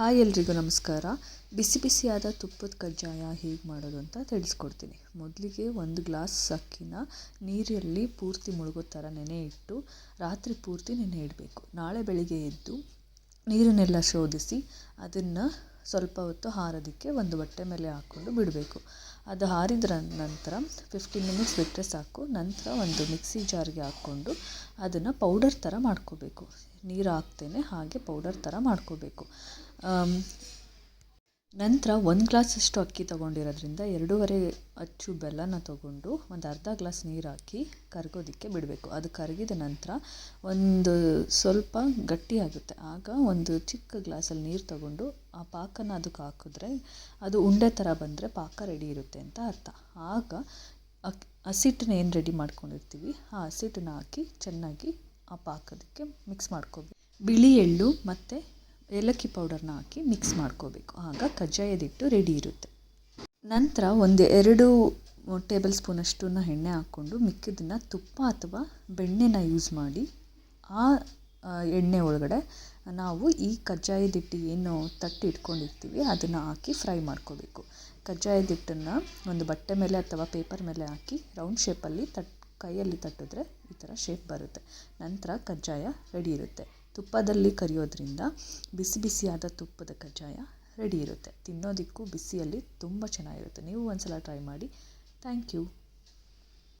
Hi ಎಲ್ರಿಗೂ ನಮಸ್ಕಾರ. ಬಿಸಿ ಬಿಸಿಯಾದ ತುಪ್ಪದ ಕಜ್ಜಾಯ ಹೇಗೆ ಮಾಡೋದು ಅಂತ ತಿಳಿಸ್ಕೊಡ್ತೀನಿ. ಮೊದಲಿಗೆ ಒಂದು ಗ್ಲಾಸ್ ಅಕ್ಕಿನ ನೀರಲ್ಲಿ ಪೂರ್ತಿ ಮುಳುಗೋ ಥರ ನೆನೆ ಇಟ್ಟು ರಾತ್ರಿ ಪೂರ್ತಿ ನೆನೆ ಇಡಬೇಕು. ನಾಳೆ ಬೆಳಿಗ್ಗೆ ಎದ್ದು ನೀರನ್ನೆಲ್ಲ ಶೋಧಿಸಿ ಅದನ್ನು ಸ್ವಲ್ಪ ಹೊತ್ತು ಹಾರೋದಕ್ಕೆ ಒಂದು ಬಟ್ಟೆ ಮೇಲೆ ಹಾಕ್ಕೊಂಡು ಬಿಡಬೇಕು. ಅದು ಹಾರಿದ ನಂತರ ಫಿಫ್ಟೀನ್ ಮಿನಿಟ್ಸ್ ಬಿಟ್ಟರೆ ಸಾಕು. ನಂತರ ಒಂದು ಮಿಕ್ಸಿ ಜಾರ್ಗೆ ಹಾಕ್ಕೊಂಡು ಅದನ್ನು ಪೌಡರ್ ಥರ ಮಾಡ್ಕೋಬೇಕು. ನೀರು ಹಾಕ್ತೇನೆ, ಹಾಗೆ ಪೌಡರ್ ಥರ ಮಾಡ್ಕೋಬೇಕು. ನಂತರ ಒಂದು ಗ್ಲಾಸಷ್ಟು ಅಕ್ಕಿ ತೊಗೊಂಡಿರೋದ್ರಿಂದ ಎರಡೂವರೆ ಅಚ್ಚು ಬೆಲ್ಲನ ತೊಗೊಂಡು ಒಂದು ಅರ್ಧ ಗ್ಲಾಸ್ ನೀರು ಹಾಕಿ ಕರಗೋದಕ್ಕೆ ಬಿಡಬೇಕು. ಅದು ಕರಗಿದ ನಂತರ ಒಂದು ಸ್ವಲ್ಪ ಗಟ್ಟಿಯಾಗುತ್ತೆ ಆಗ ಒಂದು ಚಿಕ್ಕ ಗ್ಲಾಸಲ್ಲಿ ನೀರು ತಗೊಂಡು ಆ ಪಾಕನ ಅದಕ್ಕೆ ಹಾಕಿದ್ರೆ ಅದು ಉಂಡೆ ಥರ ಬಂದರೆ ಪಾಕ ರೆಡಿ ಇರುತ್ತೆ ಅಂತ ಅರ್ಥ. ಆಗ ಅಕ್ ಹಸಿಟ್ಟನ್ನ ಏನು ರೆಡಿ ಮಾಡ್ಕೊಂಡಿರ್ತೀವಿ? ಆ ಹಸಿಟ್ಟನ್ನ ಹಾಕಿ ಚೆನ್ನಾಗಿ ಆ ಪಾಕದಕ್ಕೆ ಮಿಕ್ಸ್ ಮಾಡ್ಕೋಬೇಕು. ಬಿಳಿ ಎಳ್ಳು ಮತ್ತು ಏಲಕ್ಕಿ ಪೌಡರ್ನ ಹಾಕಿ ಮಿಕ್ಸ್ ಮಾಡ್ಕೋಬೇಕು. ಆಗ ಕಜ್ಜಾಯದಿಟ್ಟು ರೆಡಿ ಇರುತ್ತೆ. ನಂತರ ಒಂದು ಎರಡು ಟೇಬಲ್ ಸ್ಪೂನಷ್ಟನ್ನು ಎಣ್ಣೆ ಹಾಕ್ಕೊಂಡು ಮಿಕ್ಕಿದ್ದನ್ನು ತುಪ್ಪ ಅಥವಾ ಬೆಣ್ಣೆನ ಯೂಸ್ ಮಾಡಿ, ಆ ಎಣ್ಣೆ ಒಳಗಡೆ ನಾವು ಈ ಕಜ್ಜಾಯದಿಟ್ಟು ಏನು ತಟ್ಟಿ ಇಟ್ಕೊಂಡಿರ್ತೀವಿ ಅದನ್ನು ಹಾಕಿ ಫ್ರೈ ಮಾಡ್ಕೋಬೇಕು. ಕಜ್ಜಾಯದಿಟ್ಟನ್ನು ಒಂದು ಬಟ್ಟೆ ಮೇಲೆ ಅಥವಾ ಪೇಪರ್ ಮೇಲೆ ಹಾಕಿ ರೌಂಡ್ ಶೇಪಲ್ಲಿ ತಟ್, ಕೈಯಲ್ಲಿ ತಟ್ಟಿದ್ರೆ ಈ ಥರ ಶೇಪ್ ಬರುತ್ತೆ. ನಂತರ ಕಜ್ಜಾಯ ರೆಡಿ ಇರುತ್ತೆ. ತುಪ್ಪದಲ್ಲಿ ಕರಿಯೋದ್ರಿಂದ ಬಿಸಿ ಬಿಸಿಯಾದ ತುಪ್ಪದ ಕಜ್ಜಾಯ ರೆಡಿ ಇರುತ್ತೆ. ತಿನ್ನೋದಕ್ಕೂ ಬಿಸಿಯಲ್ಲಿ ತುಂಬ ಚೆನ್ನಾಗಿರುತ್ತೆ. ನೀವು ಒಂದು ಸಲ ಟ್ರೈ ಮಾಡಿ. Thank you.